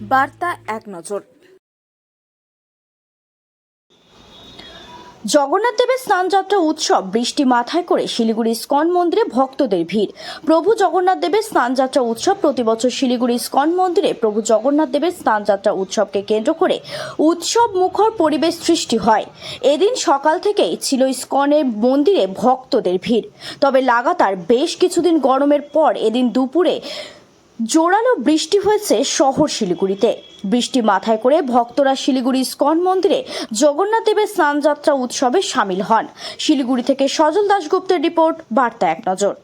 বার্তা এক নজর। জগন্নাথ দেবের স্নানযাত্রা উৎসব বৃষ্টি মাথায় করে শিলিগুড়ি স্কন মন্দিরে ভক্তদের ভিড়। প্রভু জগন্নাথ দেবের স্নানযাত্রা উৎসব প্রতি বছর শিলিগুড়ি স্কন মন্দিরে প্রভু জগন্নাথ দেবের স্নানযাত্রা উৎসবকে কেন্দ্র করে উৎসব মুখর পরিবেশ সৃষ্টি হয়। এদিন সকাল থেকেই ছিল স্কনের মন্দিরে ভক্তদের ভিড়। তবে লাগাতার বেশ কিছুদিন গরমের পর এদিন দুপুরে জোরালো বৃষ্টি হয়েছে শহর শিলিগুড়িতে। বৃষ্টি মাথায় করে ভক্তরা শিলিগুড়ি স্কন মন্দিরে জগন্নাথ দেবের স্নানযাত্রা উৎসবে সামিল হন। শিলিগুড়ি থেকে সজল দাশগুপ্তের রিপোর্ট, বার্তা এক নজর।